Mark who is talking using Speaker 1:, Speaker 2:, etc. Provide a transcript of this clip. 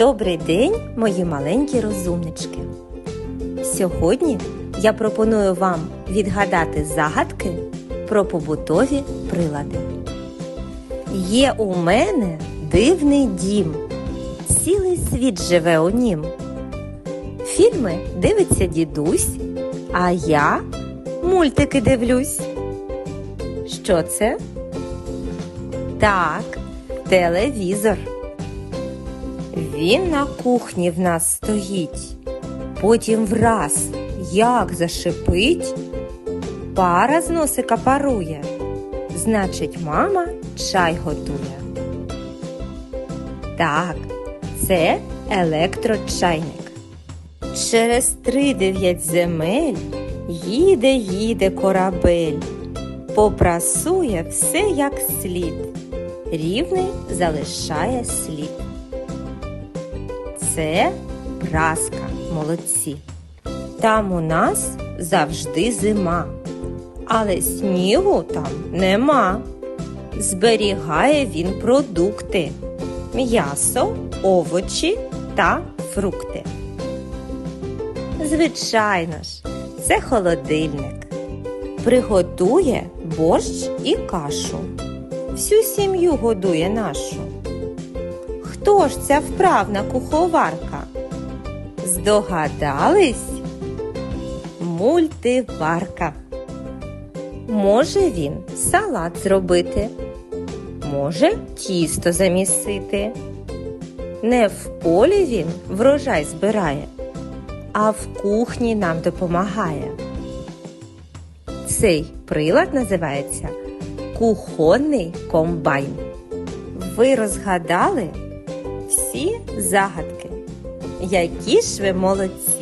Speaker 1: Добрий день, мої маленькі розумнички. Сьогодні я пропоную вам відгадати загадки про побутові прилади. Є у мене дивний дім, цілий світ живе у нім. Фільми дивиться дідусь, а я мультики дивлюсь. Що це? Так, телевізор. Він на кухні в нас стоїть. Потім враз як зашипить, пара з носика парує. Значить, мама чай готує. Так, це електрочайник. Через три дев'ять земель їде, їде корабель, попрасує все як слід, рівний залишає слід. Це праска, молодці. Там у нас завжди зима, але снігу там нема. Зберігає він продукти, м'ясо, овочі та фрукти. Звичайно ж, це холодильник. Приготує борщ і кашу. Всю сім'ю годує нашу. Хто ж ця вправна куховарка? Здогадались? Мультиварка. Може він салат зробити, може тісто замісити. Не в полі він врожай збирає, а в кухні нам допомагає. Цей прилад називається кухонний комбайн. Ви розгадали всі загадки. Які ж ви молодці!